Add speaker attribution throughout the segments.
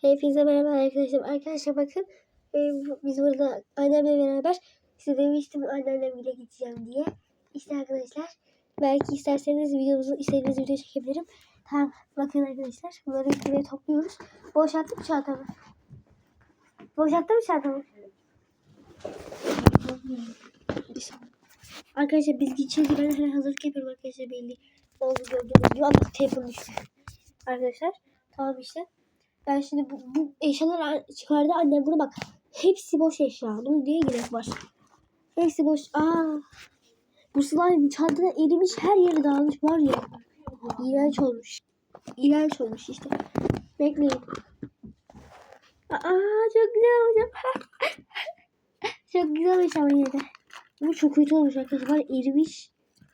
Speaker 1: Hepinize merhaba arkadaşlar. Arkadaşlar bakın e, biz burada annemle beraber size demiştim anneannemle gideceğim diye. İşte arkadaşlar belki isterseniz videomuzu istediğiniz video çekebilirim. Tamam bakın arkadaşlar bunları buraya topluyoruz. Boşalttım çantamı. Boşalttım çantamı. Arkadaşlar biz gideceğiz. Ben hemen hazırlık yapıyorum arkadaşlar belli. Oldu gördüğünüz gibi ama telefon düştü. Arkadaşlar tamam işte. Ben şimdi bu, bu eşyalar çıkardı annem bunu bak. Hepsi boş eşya. Bunun neye gerek var? Hepsi boş. Aa. Bu slime çantada erimiş her yeri dağılmış var ya. İğrenç olmuş. İğrenç olmuş işte. Bekleyin. Aa çok güzel olacak. çok güzel olmuş ama yine de. Bu çok kötü olmuş arkadaşlar. Erimiş.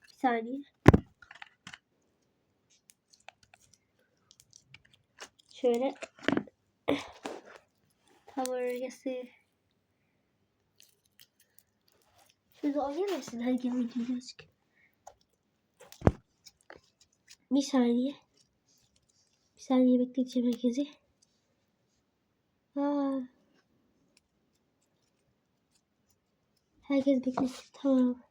Speaker 1: Bir saniye. Şöyle kamerası. Şurada? Hadi gel oynayalım birazcık. Bir saniye. Bir saniye bekleteceğim herkesi. Aa. Herkes beklesin. Tamam.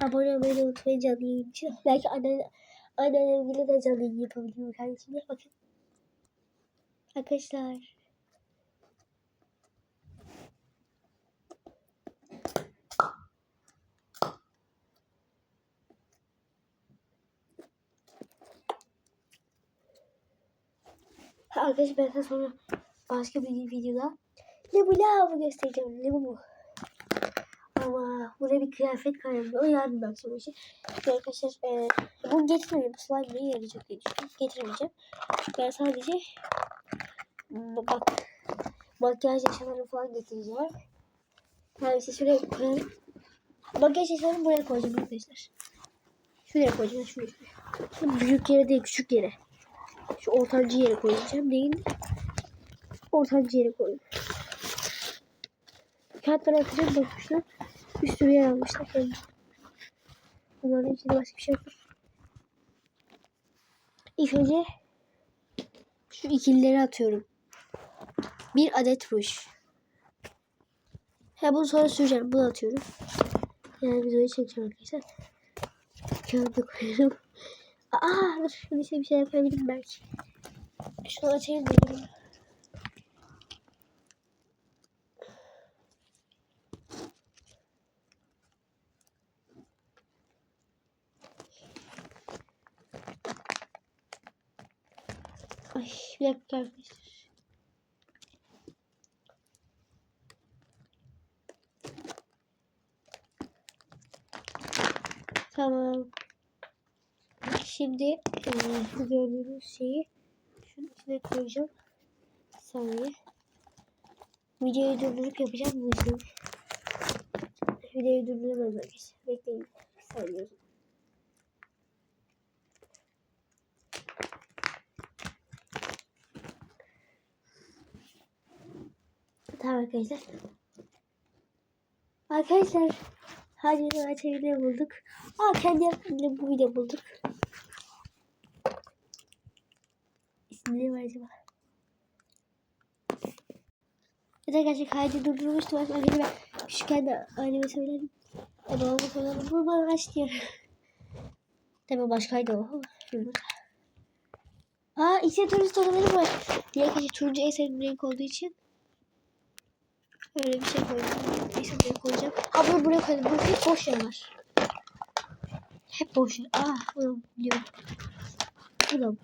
Speaker 1: Abone olmayı unutmayın canlı yayın için. Belki anne, anneannemle de canlı yayın yapabilirim kardeşim. Bakın. Arkadaşlar. Arkadaşlar ben size sonra başka bir videoda Lebu Lav'ı göstereceğim. Lebu bu. Ama buraya bir kıyafet koyalım. O yarın akşam işi. Şimdi arkadaşlar e, bunu getirmeyeyim. Bu slime yarayacak diye düşünüyorum. Getirmeyeceğim. Ben sadece bak makyaj eşyalarını falan getireceğim. Yani işte şuraya koyalım. Makyaj eşyalarını buraya koyacağım arkadaşlar. Şuraya koyacağım. Şuraya. Şu büyük yere değil küçük yere. Şu ortancı yere koyacağım değil. Ortancı yere koyayım. Kağıtları atacağım bakmışlar. Bir sürü yer almışlar kendi. Umarım içinde başka bir şey yoktur. İlk önce şu ikilileri atıyorum. Bir adet ruj. Ha bunu sonra süreceğim. Bunu atıyorum. Yani videoyu çekeceğim arkadaşlar. Kağıda koyuyorum. Aa dur. Şöyle bir şey yapabilirim belki. Şunu açayım dedim. Ay bir dakika arkadaşlar. Tamam. Şimdi e, gördüğünüz şeyi şunun içine koyacağım. Bir saniye. Videoyu durdurup yapacağım bu işlemi. Videoyu durduramaz arkadaşlar. Bekleyin. Bir saniye. Tamam arkadaşlar. Arkadaşlar hadi açabilir bulduk. Aa kendi yaptığımda bu video bulduk. İsmi ne var acaba? Evet arkadaşlar kaydı durdurmuştum. Aslında önce ben küçükken de anneme söyledim. E babama söyledim. Bu bana aç diyor. Tabii başkaydı o. Şurada. Aa içine turist odaları var. Diğer arkadaşlar turuncu en renk olduğu için. Öyle bir şey koydum. Neyse buraya koyacağım. Ha bunu buraya koydum. Hep boş yer var. Hep boş. Aa bunu biliyorum. Bu da bu.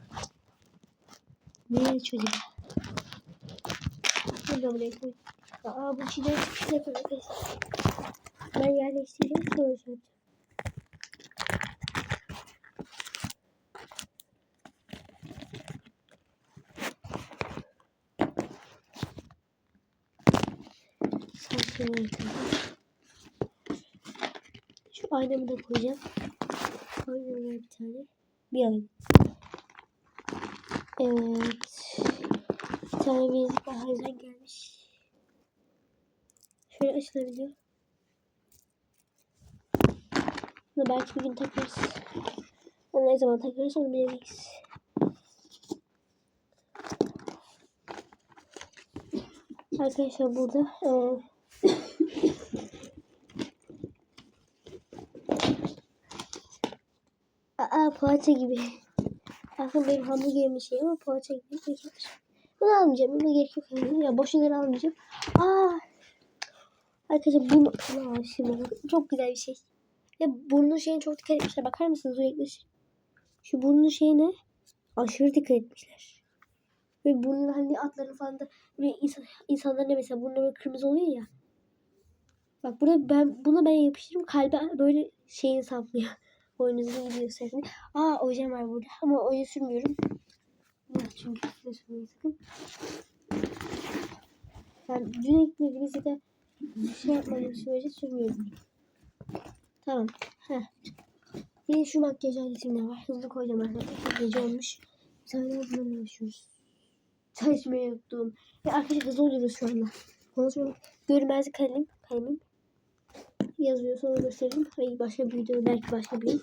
Speaker 1: Nereye çözüm? Bunu da buraya koydum. Aa bu çıkışına koyalım arkadaşlar. Ben yerleştireceğim sonra söyleyeceğim. Şu aynamı da koyacağım. Var bir tane. Bir ayna. Evet. Bir tane daha özen gelmiş. Şöyle açılabiliyor. Bunu belki bir gün takarız. Onu ne zaman takarız onu bilemeyiz. Arkadaşlar burada e, Aa poğaça gibi. Aslında benim hamburgerimin şey ama poğaça gibi. Peki. Bunu almayacağım. Buna gerek yok. Yani. Ya boşuna almayacağım. Aa. Arkadaşlar bunu Aa, çok güzel bir şey. Ya burnun şeyine çok dikkat etmişler. Bakar mısınız? O yaklaşık. Şu burnun şeyine aşırı dikkat etmişler. Ve burnun hani atların falan da böyle insan, insanların mesela burnu böyle kırmızı oluyor ya. Bak burada ben buna ben yapıştırırım kalbe böyle şeyini saplıyor. Boynuzunu gidiyor sesini. Aa ojem var burada ama oje sürmüyorum. Çünkü size sürmeyi sakın. Ben dün ekmeğimizi de şey yapmadığım sürece sürmüyorum. Tamam. Heh. Bir şu makyaj aletim de var. Hızlı koyacağım arkadaşlar. Gece olmuş. Tane daha bununla uğraşıyoruz. Çalışmayı unuttum. Arkadaşlar hızlı oluyoruz şu anda. Konuşuyorum. Görmezlik kalem. Kalemim. Yazıyor sonra gösteririm. Hayır başka bir video belki başka bir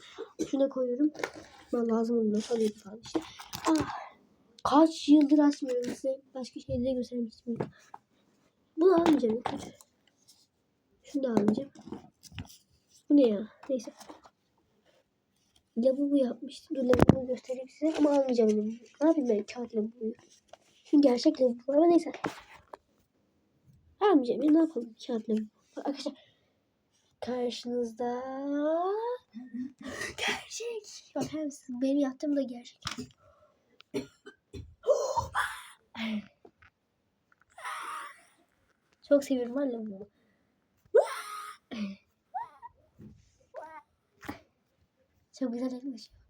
Speaker 1: Şuna koyuyorum. Bana lazım oluyor. Sanıyorum falan işte. Ah. Kaç yıldır açmıyorum size. Başka şeyleri de göstermek istiyorum. Bunu almayacağım. Şunu da almayacağım. Bu ne ya? Neyse. Lavabo yapmıştım. Dur lavaboyu göstereyim size ama almayacağım lavabo. Ne yapayım ben kağıt lavaboyu? Çünkü gerçek lavabo ama neyse. Almayacağım ya ne yapalım kağıt lavabo. Arkadaşlar karşınızda gerçek. Bakar mısınız? Benim yaptığım da gerçek. Çok seviyorum var lavabo. Çok güzel yaklaşıyor.